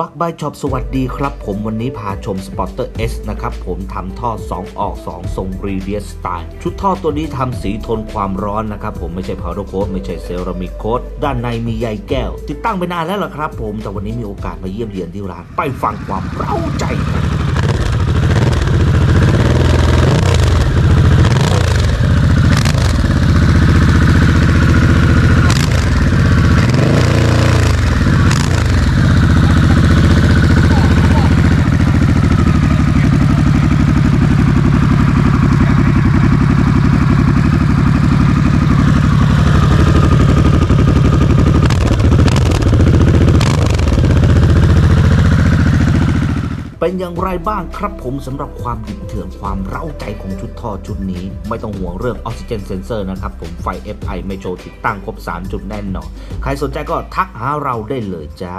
บักบายช็อปสวัสดีครับ ผมวันนี้พาชมสปอตเตอร์เอสนะครับ ผมทำท่อ 2 ออก 2 ทรงรีเวียสไตล์ชุดท่อตัวนี้ทำสีทนความร้อนนะครับ ผมไม่ใช่พาวเดอร์โค้ดไม่ใช่เซรามิกโค้ดด้านในมีใยแก้ว ติดตั้งไปนานแล้วล่ะครับ ผมแต่วันนี้มีโอกาสมาเยี่ยมเยียนที่ร้าน ไปฟังความเร้าใจ เป็นอย่างไรบ้างครับผมสำหรับความดิบเถื่อนความเร้าใจของชุดท่อชุดนี้ ไม่ต้องห่วงเรื่องออกซิเจนเซนเซอร์นะครับผมไฟ FI ไม่โชว์ติดตั้งครบ 3 จุดแน่นอน ใครสนใจก็ทักหาเราได้เลยจ้า